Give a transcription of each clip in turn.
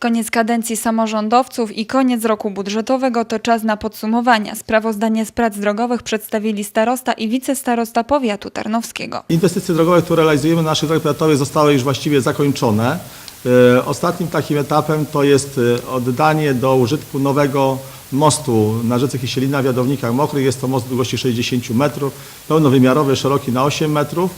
Koniec kadencji samorządowców i koniec roku budżetowego to czas na podsumowania. Sprawozdanie z prac drogowych przedstawili starosta i wicestarosta powiatu tarnowskiego. Inwestycje drogowe, które realizujemy na naszych drogach powiatowych zostały już właściwie zakończone. E, Ostatnim takim etapem to jest e, oddanie do użytku nowego mostu na rzece Kisielina w Jadownikach Mokrych. Jest to most długości 60 metrów, pełnowymiarowy, szeroki na 8 metrów.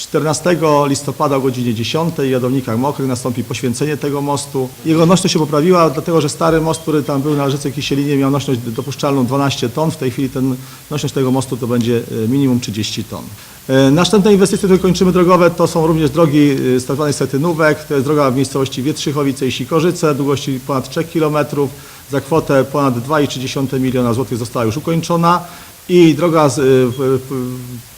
E, 14 listopada o godzinie 10 w Jadownikach Mokrych nastąpi poświęcenie tego mostu. Jego nośność się poprawiła, dlatego że stary most, który tam był na rzece Kisielinie miał nośność dopuszczalną 12 ton. W tej chwili ten, nośność tego mostu to będzie e, minimum 30 ton. E, Następne inwestycje, które kończymy drogowe, to są również drogi e, z tzw. Setynówek. To jest droga w miejscowości Wietrzychowice i Sikorzyce, długości ponad 3 km. Za kwotę ponad 2,3 miliona złotych została już ukończona. I droga z, w, w,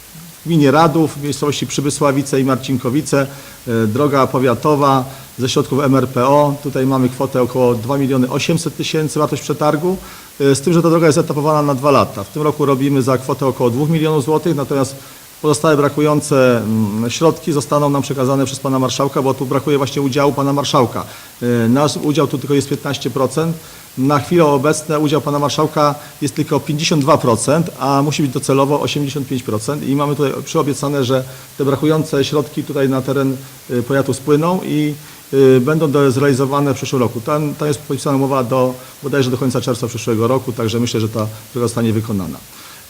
gminie Radów, w miejscowości Przybysławice i Marcinkowice, e, droga powiatowa ze środków MRPO. Tutaj mamy kwotę około 2 miliony 800 tysięcy wartość przetargu, e, z tym, że ta droga jest etapowana na dwa lata. W tym roku robimy za kwotę około 2 milionów złotych, natomiast pozostałe brakujące mm, środki zostaną nam przekazane przez pana marszałka, bo tu brakuje właśnie udziału pana marszałka. E, Nasz udział tu tylko jest 15%. Na chwilę obecną udział pana marszałka jest tylko 52%, a musi być docelowo 85% i mamy tutaj przyobiecane, że te brakujące środki tutaj na teren y, powiatu spłyną i y, będą zrealizowane w przyszłym roku. Tam, jest podpisana umowa do, bodajże do końca czerwca przyszłego roku, także myślę, że ta droga zostanie wykonana.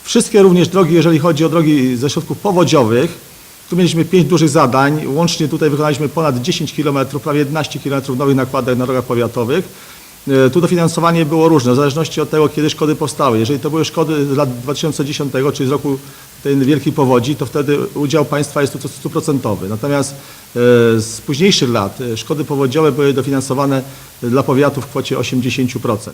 Wszystkie również drogi, jeżeli chodzi o drogi ze środków powodziowych, tu mieliśmy pięć dużych zadań. Łącznie tutaj wykonaliśmy ponad 10 km, prawie 11 km nowych nakładek na drogach powiatowych. E, Tu dofinansowanie było różne, w zależności od tego, kiedy szkody powstały. Jeżeli to były szkody z lat 2010, czyli z roku tej wielkiej powodzi, to wtedy udział państwa jest tu stuprocentowy. Natomiast e, z późniejszych lat e, szkody powodziowe były dofinansowane dla powiatów w kwocie 80%.